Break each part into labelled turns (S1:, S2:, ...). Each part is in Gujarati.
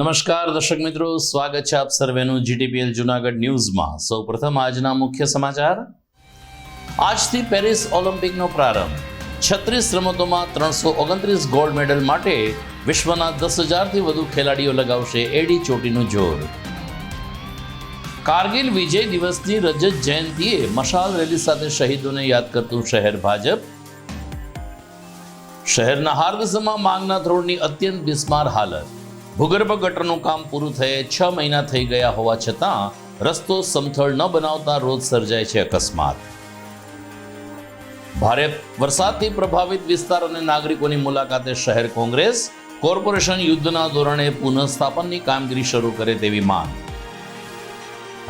S1: નમસ્કાર દર્શક મિત્રો, સ્વાગત છે આપ સર્વેનું જીટીપીએલ જુનાગઢ ન્યૂઝમાં. સૌપ્રથમ આજના મુખ્ય સમાચાર. આજથી પેરિસ ઓલિમ્પિકનો પ્રારંભ. છત્રીસ રમતોમાં ત્રણસો ઓગણત્રીસ ગોલ્ડ મેડલ માટે વિશ્વના દસ હજારથી વધુ ખેલાડીઓ લગાવશે એડી ચોટીનું જોર. કારગિલ વિજય દિવસની રજત જયંતિએ મશાલ રેલી સાથે શહીદોને યાદ કરતું શહેર ભાજપ. શહેરના હાર્દસમાં માંગના ધ્રોળની અત્યંત બિસ્માર હાલત. ભૂગર્ભ ગટરનું કામ પૂરું થયે છ મહિના થઈ ગયા હોવા છતાં રસ્તો સમથળ ન બનાવતા રોજ સર્જાય છે અકસ્માત. ભારે વરસાદથી પ્રભાવિત વિસ્તાર અને નાગરિકોની મુલાકાતે શહેર કોંગ્રેસ કોર્પોરેશન યુદ્ધના ધોરણે પુનઃસ્થાપનની કામગીરી શરૂ કરે તેવી માંગ.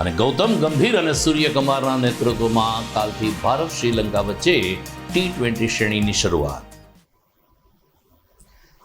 S1: અને ગૌતમ ગંભીર અને સૂર્યકુમારના નેતૃત્વમાં કાલથી ભારત શ્રીલંકા વચ્ચે ટી ટ્વેન્ટી શ્રેણીની શરૂઆત.